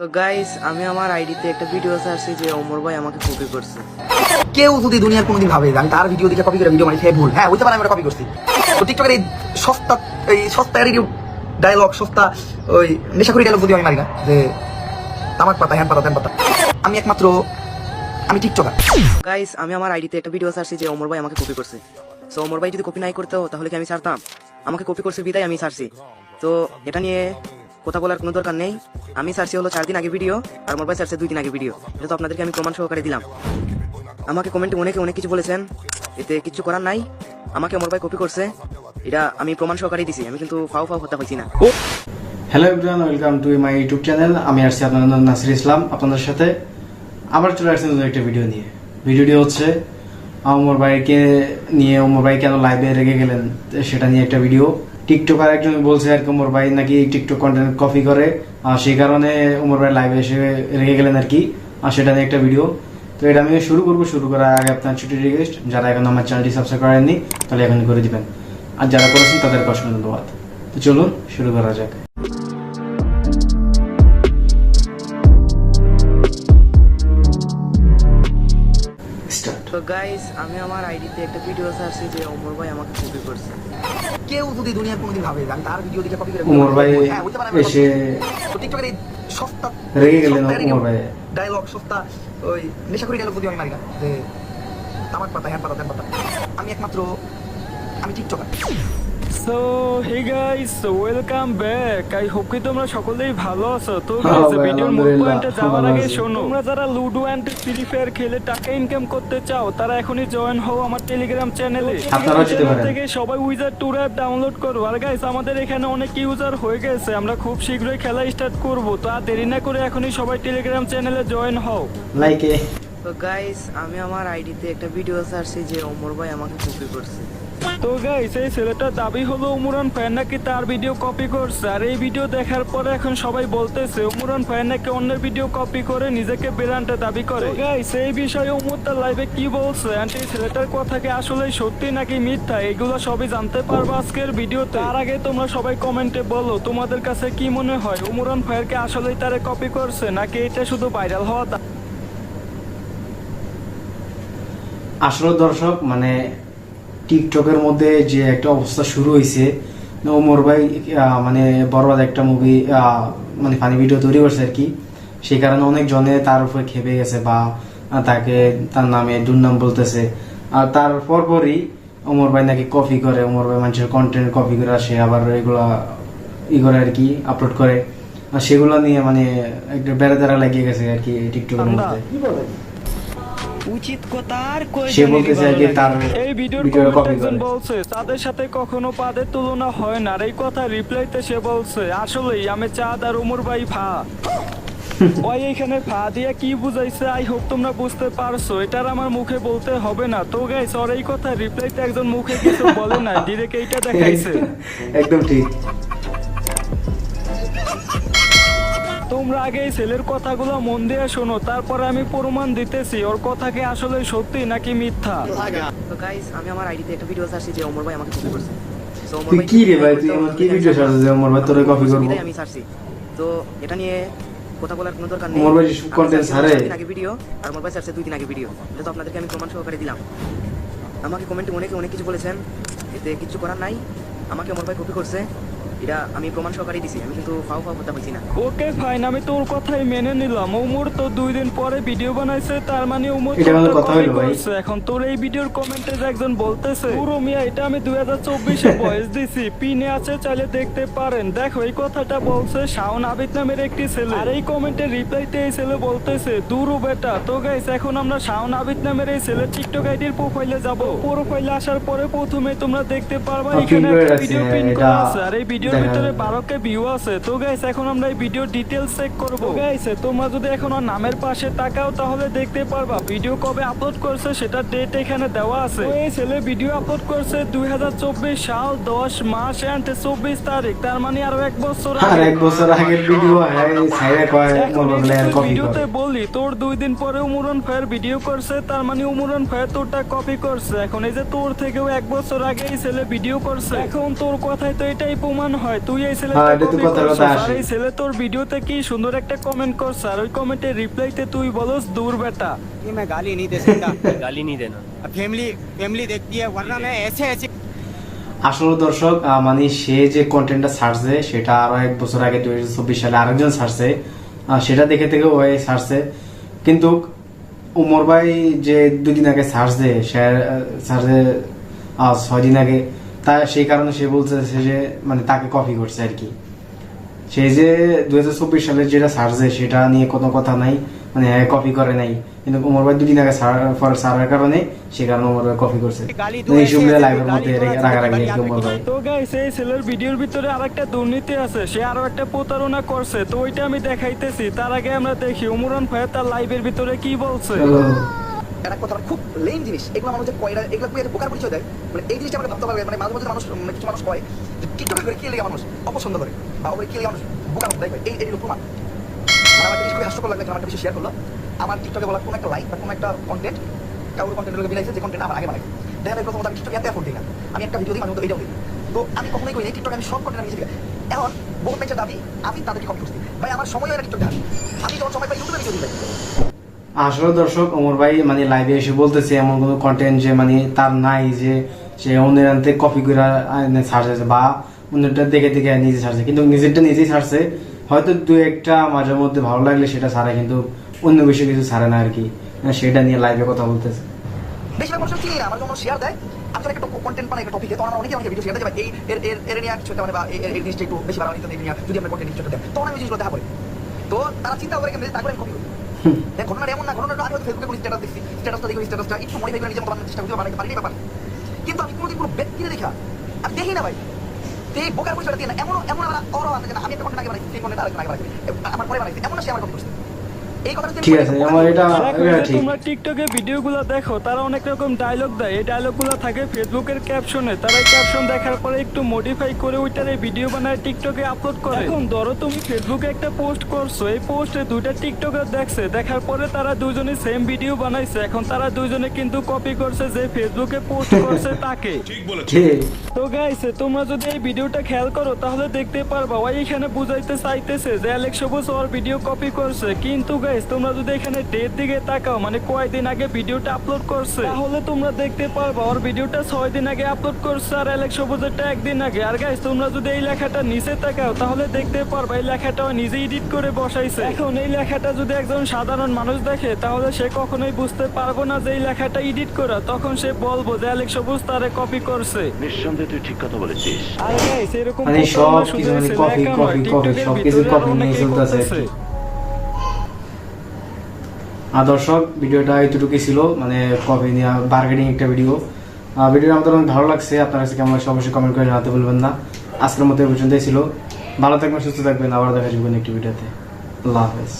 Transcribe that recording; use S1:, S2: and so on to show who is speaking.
S1: তো গাইস আমি আমার আইডিতে একটা ভিডিও ছাড়ছি যে অমর ভাই আমাকে কপি করছে।
S2: কেউ যদি দুনিয়ার কোনোদিন ভাবে যে আমি তার ভিডিও দেখে কপি করে ভিডিও মানে সে ভুল হ্যাঁ হইতে পারে আমি কপি করছি। তো টিকটকের এই সস্তা এই সস্তা রিভিউ ডায়লগ সস্তা ওই নেশাখুরি ডায়লগ যদি আমি মারি না যে তামাক পাতা হ্যান পাতা ত্যান পাতা আমি একমাত্র আমি টিকটকার
S1: গাইস আমি আমার আইডিতে একটা ভিডিও ছাড়ছি যে অমর ভাই আমাকে কপি করছে। সো অমর ভাই যদি কপি নাই করতো তাহলে কি আমি ছাড়তাম? আমাকে কপি করছে বিদায় আমি ছাড়ছি। তো এটা নিয়ে কথা বলার কোনো দরকার নেই। আমি ছাড়ছি হলো চার দিন আগে ভিডিও আর ভাই ছাড়ছে দুই দিন আগে ভিডিও এটা তো আপনাদেরকে আমি প্রমাণ সহকারে দিলাম। আমাকে কমেন্টে অনেকে, অনেক কিছু বলেছেন। এতে কিছু করার নাই। আমাকে অমর ভাই কপি করছে। এটা আমি প্রমাণ সহকারে দিছি। আমি কিন্তু ফাও ফাও হতে হয়েছি না।
S3: Hello everyone welcome to my YouTube channel আমি আসছি আপনাদের নাম নাসির ইসলাম। আপনাদের সাথে আবার চলে আসছি নতুন একটা ভিডিও নিয়ে। ভিডিওটি হচ্ছে ওমর ভাইকে নিয়ে ওমর ভাই কেন লাইভে রেগে গেলেন, সেটা নিয়ে একটা ভিডিও টিকটকার একজন বলছে আর কি ওমর ভাই নাকি টিকটক কন্টেন্ট কপি করে। আর সেই কারণে ওমর ভাই লাইভে এসে রেখে গেলেন আর কি, আর সেটা নিয়ে একটা ভিডিও তো এটা আমি শুরু করব, শুরু করার আগে আপনার ছুটি রিকোয়েস্ট যারা এখন আমার চ্যানেলটি সাবস্ক্রাইব করেননি, তাহলে এখন করে দিবেন। আর যারা করেছেন, তাদেরকে অসংখ্য ধন্যবাদ। তো চলুন, শুরু করা যাক।
S1: তো গাইস আমি আমার আইডিতে একটা ভিডিও ছাড়ছি যে অমর ভাই আমাকে কপি করছে।
S2: কেউ যদি দুনিয়ার কোনোদিন ভাবে যান আমি তার ভিডিও দেখে কপি করে
S3: উমর ভাই
S2: হ্যাঁ
S3: এসে
S2: টিকটকের এই সস্তা
S3: রেগে গেলেন উমর ভাই।
S2: ডায়লগ সস্তা ওই নেশাখুরি ডায়লগ যদি আমি মারি না যে তামাক পাতা হ্যান পাতা তেন পাতা। আমি একমাত্র আমি TikToker
S4: so hey guys welcome back I hope কি তোমরা সকলেই ভালো আছো। তো
S3: হ্যাঁ
S4: গাইস ভিডিওর মূল পয়েন্টে যাওয়ার আগে শোনো তোমরা যারা লুডো এন্ড ফ্রি ফায়ার খেলে টাকা ইনকাম করতে চাও তারা এখনই জয়েন হও আমার টেলিগ্রাম চ্যানেলে
S3: আপনারাও যেতে পারেন।
S4: থেকে সবাই উইজার টুর অ্যাপ ডাউনলোড করো। আর গাইস আমাদের এখানে অনেক ইউজার হয়ে গেছে আমরা খুব শীঘ্রই খেলা স্টার্ট করব। তো আর দেরি না করে এখনই সবাই টেলিগ্রাম চ্যানেলে জয়েন হও।
S3: লাইকে
S1: তো গাইস আমি আমার আইডিতে একটা ভিডিও ছাড়ছি যে অমর ভাই আমাকে কপি করছে।
S4: তো গাইস এই ছেলেটার দাবি হলো উমরান ফ্যান নাকি তার ভিডিও কপি করছে। আর এই ভিডিও দেখার পরে এখন সবাই বলতেছে, উমরান ফ্যান নাকি অন্যের ভিডিও কপি করে নিজেকে ব্র্যান্ডে দাবি করে। গাইস এই বিষয়ে উমর তার লাইভে কি বলছে? অ্যান্ড এই ছেলেটার কথা কি আসলে সত্যি নাকি মিথ্যা? এগুলো সবই জানতে পারব আজকের ভিডিওতে তার আগে তোমরা সবাই কমেন্টে বলো, তোমাদের কাছে কি মনে হয় উমরান ফায়ারকে আসলেই তারে কপি করছে, নাকি এটা শুধু ভাইরাল হওয়া
S3: আসলে দর্শক মানে টিকটকের মধ্যে যে একটা অবস্থা শুরু হয়েছে ওমর ভাই মানে বরবাদ একটা মুভি মানে ফানি ভিডিও তৈরি করছে আর কি। সেই কারণে অনেক জনে তার উপরে খেপে গেছে বা তাকে তার নামে দুর্নাম বলতেছে। আর তার পরপরই ওমর ভাই নাকি কপি করে ওমর ভাই মানুষের কন্টেন্ট কপি করে আসে আবার এগুলা ই করে আর কি আপলোড করে। আর সেগুলো নিয়ে মানে একটা বেড়া লাগিয়ে গেছে আর কি টিকটকের মধ্যে।
S1: উচিত কথা আর কই
S3: সে বলতেছে আর কি তার
S4: এই ভিডিওর
S3: ভিডিও
S4: একজন বলছে তাদের সাথে কখনো পাদের তুলনা হয় না এই কথা রিপ্লাইতে সে বলছে আসলেই আমি চাঁদ আর উমর ভাই ফা। ওই এখানে ফা দিয়ে কি বুঝাইছে? আই হোপ তোমরা বুঝতে পারছ। এটার আমার মুখে বলতে হবে না। তো গাইস ওর এই কথা রিপ্লাইতে একজন মুখে কিছু বলে না ডিরেক্ট এইটা দেখাইছে।
S3: একদম ঠিক।
S4: তোমরা আগে এই ছেলের কথাগুলো মন দিয়ে শোনো তারপরে আমি প্রমাণ দিতেছি ওর কথা কি আসলে সত্যি নাকি মিথ্যা।
S1: তো গাইস আমি আমার আইডিতে একটা ভিডিও ছাড়ছি যে অমর ভাই আমাকে কপি করছে।
S3: তুই কি রে ভাই? তুই আমার কি ভিডিও যে ভাই তোরে কপি করব।
S1: আমি ছাড়ছি তো এটা নিয়ে কথা বলার কোনো দরকার নেই।
S3: অমর ভাই ছাড়ে?
S1: আগে ভিডিও আর অমর ভাই ছাড়ছে দুই দিন আগে ভিডিও এটা তো আপনাদেরকে আমি প্রমাণ সহকারে দিলাম। আমাকে কমেন্টে অনেকে অনেক কিছু বলেছেন। এতে কিছু করার নাই। আমাকে অমর ভাই কপি করছে। এটা আমি প্রমাণ সহকারে দিছি আমি কিন্তু ফাও ফাও হতে পারছি না।
S4: ওকে ফাইন আমি তোর কথাই মেনে নিলাম। উমর তো দুই দিন পরে ভিডিও বানাইছে তার মানে উমর
S3: এটা কোনো কথা হইল ভাই?
S4: এখন তোর এই ভিডিওর কমেন্টে একজন বলতেছে পুরো মিয়া এটা আমি দুই হাজার চব্বিশে ভয়েস দিছি। পিনে আছে চাইলে দেখতে পারেন। দেখো এই কথাটা বলছে শাওন আবিদ নামের একটি ছেলে। আর এই কমেন্টে রিপ্লাইতে এই ছেলে বলতেছে দুরু বেটা তো গাইস এখন আমরা শাওন আবিদ নামের এই ছেলের টিকটক আইডির প্রোফাইলে যাব। প্রোফাইলে আসার পরে প্রথমে তোমরা দেখতে পারবা
S3: হ্যাঁ,
S4: এখানে একটা ভিডিও
S3: হ্যাঁ,
S4: পিন করা আছে। আর এই ভিডিওর ভিতরে
S3: যাবে।
S4: বারো কে ভিউ আছে। তো গাইস এখন আমরা এই ভিডিও ডিটেলস চেক করব। গাইস তোমরা যদি এখন ওর নামের পাশে তাকাও তাহলে দেখতে পারবা ভিডিও কবে আপলোড করছে সেটা ডেট এখানে দেওয়া আছে। এই ছেলে ভিডিও আপলোড করছে দুই হাজার চব্বিশ সাল দশ মাস এন্ড চব্বিশ তারিখ। তার মানে আরও এক বছর
S3: আর
S4: আগে
S3: এক বছর আগের ভিডিও হ্যাঁ সাইডে কয় কপি
S4: ভিডিওতে
S3: করে।
S4: বললি তোর দুই দিন পরে উমরন ফায়ার ভিডিও করছে তার মানে উমরন ফায়ার তোরটা কপি করছে। এখন এই যে তোর থেকেও এক বছর আগে এই ছেলে ভিডিও করছে। এখন তোর কথাই তো এটাই প্রমাণ হয় তুই এই
S3: হ্যাঁ,
S4: ছেলেটা
S3: এটা তো
S4: কপি
S3: কথার
S4: করছিস
S3: কথা
S4: আর
S3: আসে।
S4: এই ছেলে তোর ভিডিওতে কি সুন্দর একটা কমেন্ট করছে আর ওই কমেন্টের রিপ্লাইতে তুই বলস দূর বেটা
S5: ये मैं गाली नहीं दे सकता गाली नहीं देना फैमिली फैमिली देखती है वरना मैं ऐसे ऐसे
S3: আসলে দর্শক আহ, মানে সে যে কন্টেন্টটা ছাড়ছে সেটা আরো এক বছর আগে দুই হাজার চব্বিশ সালে আরেকজন ছাড়ছে আহ, সেটা দেখে থেকে ওই ছাড়ছে কিন্তু উমর ভাই যে দুদিন আগে ছাড়ছে সে ছাড়ছে আহ, ছয় দিন আগে সেই কারণে সে বলছে সে যে মানে তাকে কপি করছে আর কি। সে যে দু সালের যেটা সারছে সেটা নিয়ে কোনো কথা নাই মানে কপি করে নাই। কিন্তু ওমর ভাই দুদিন আগে সারার কারণে সে কারণে ওমর ভাই কপি করছে।
S5: এই
S3: লাইভের
S5: মানে
S3: মধ্যে রাগারাগি আর ওমর ভাই।
S4: তো গাইস এই ছেলের ভিডিওর ভিতরে আরেকটা দুর্নীতি আছে সে আরও একটা প্রতারণা করছে। তো ওইটা আমি দেখাইতেছি তার আগে আমরা দেখি ওমরান ভাই তার লাইভের ভিতরে কি বলছে?
S2: একটা কথা মানে খুব লেম জিনিস। এগুলো মানুষ যে কয়রা এগুলো খুবই বোকার পরিচয় দেয়? মানে এই জিনিসটা আমরা ভাবতে পারবে মানে মাঝে মাঝে মানুষ মানে কিছু মানুষ কয় যে টিকটকে করে কি লেগে মানুষ, অপছন্দ করে। বা কি লেগে মানুষ বোকার মতো দেয় এই এর প্রমাণ। মানে আমার জিনিস খুবই হাস্যকর লাগলে আমার বিষয় শেয়ার করল আমার টিকটকে বলা কোনো একটা লাইক বা কোনো একটা কন্টেন্ট কারোর কন্টেন্ট লোকে বিলাইছে, যে কন্টেন্ট আমার আগে বানাই দেখা যায় প্রথমত আমি টিকটকে এত এফোর্ট দিই না। আমি একটা ভিডিও দিই মানে এইটাও দিই। তো আমি কখনোই করি টিকটকে আমি সব কন্টেন্ট আমি শিখি এখন বহু পেজের দাবি, আমি তাদেরকে কপি করছি ভাই, আমার সময় হয় না টিকটক আমি যখন সময় পাই ইউটিউবে ভিডিও দিই।
S3: আসলে দর্শক অমর ভাই মানে লাইভে এসে বলতেছে, এমন কোনো কন্টেন্ট যে মানে তার নাই যে সে অন্যের আনতে কপি করে ছাড়ছে বা অন্যটা দেখে দেখে নিজে ছাড়ছে। কিন্তু নিজেরটা নিজেই ছাড়ছে। হয়তো দু একটা মাঝে মধ্যে ভালো লাগলে সেটা ছাড়ে, কিন্তু অন্য বিষয়ে কিছু ছাড়ে না আর কি সেটা নিয়ে লাইভে কথা বলতেছে।
S2: না আমার দেয়। কন্টেন্ট অনেকে বেশি তো তারা চিন্তা করে তারপরে ঘটনাটা এমন না, ঘটনাটা আগে ফেসবুকে স্ট্যাটাস দেখছি স্ট্যাটাসটা দেখি স্ট্যাটাসটা একটু মনে ব্যাপার কিন্তু আমি কোনোদিন কোনো ব্যক্তিরে দেখা আমি দেখি না ভাই। এই বোকার পরিচয়টা দিয়ে না এমন এমন আমার যে আমি একটা কন্টেন্ট আগে বানাইছি আমার পরে বানাইছি এমন সে আমার কপি
S3: ঠিক আছে আমার এটা এটা ঠিক।
S4: তোমরা টিকটকে ভিডিওগুলো দেখো তারা অনেক রকম ডায়লগ দেয়। এই ডায়লগগুলো থাকে ফেসবুকের ক্যাপশনে তারা ক্যাপশন দেখার পরে একটু মডিফাই করে ওইটারে ভিডিও বানায় টিকটকে আপলোড করে। এখন ধরো তুমি ফেসবুকে একটা পোস্ট করছ এই পোস্টে দুইটা টিকটকার দেখছে দেখার পরে তারা দুজনে সেম ভিডিও বানাইছে। এখন তারা দুজনে কিন্তু কপি করছে যে ফেসবুকে পোস্ট করছে তাকে। তো গাইছে তোমরা যদি এই ভিডিওটা খেয়াল করো তাহলে দেখতে পারবা ওই এখানে বুঝাইতে চাইতেছে যে অ্যালেক্স সবুজ ওর ভিডিও কপি করছে। কিন্তু গাইস তোমরা যদি এখানে ডেট দিকে তাকাও মানে কয়দিন আগে ভিডিওটা আপলোড করছে? তাহলে তোমরা দেখতে পারবা ওর ভিডিওটা ছয় দিন আগে আপলোড করছে আর অ্যালেক্স সবুজেরটা একদিন আগে। আর গাইস তোমরা যদি এই লেখাটা নিচে তাকাও তাহলে দেখতে পারবা এই লেখাটা নিজে এডিট করে বসাইছে। এখন এই লেখাটা যদি একজন সাধারণ মানুষ দেখে তাহলে সে কখনোই বুঝতে পারব না যে এই লেখাটা এডিট করা। তখন সে বলব যে অ্যালেক্স সবুজ তারে কপি করছে।
S6: নিঃসন্দেহে তুই ঠিক কথা বলেছিস।
S4: আর guys, এরকম
S3: মানে সব কিছু মানে কপি, কপি, কপি, সবকিছু কপি নিয়ে চলতেছে দর্শক ভিডিওটা এতটুকুই ছিল মানে কবে নিয়ে বার্গেনিং একটা ভিডিও ভিডিওটা আমাদের অনেক ভালো লাগছে, আপনার কাছে কেমন লাগছে অবশ্যই কমেন্ট করে জানাতে বলবেন না। আজকের মতো পর্যন্তই ছিল। ভালো থাকবেন, সুস্থ থাকবেন আবার দেখা যাবেন একটি ভিডিওতে আল্লাহ হাফেজ।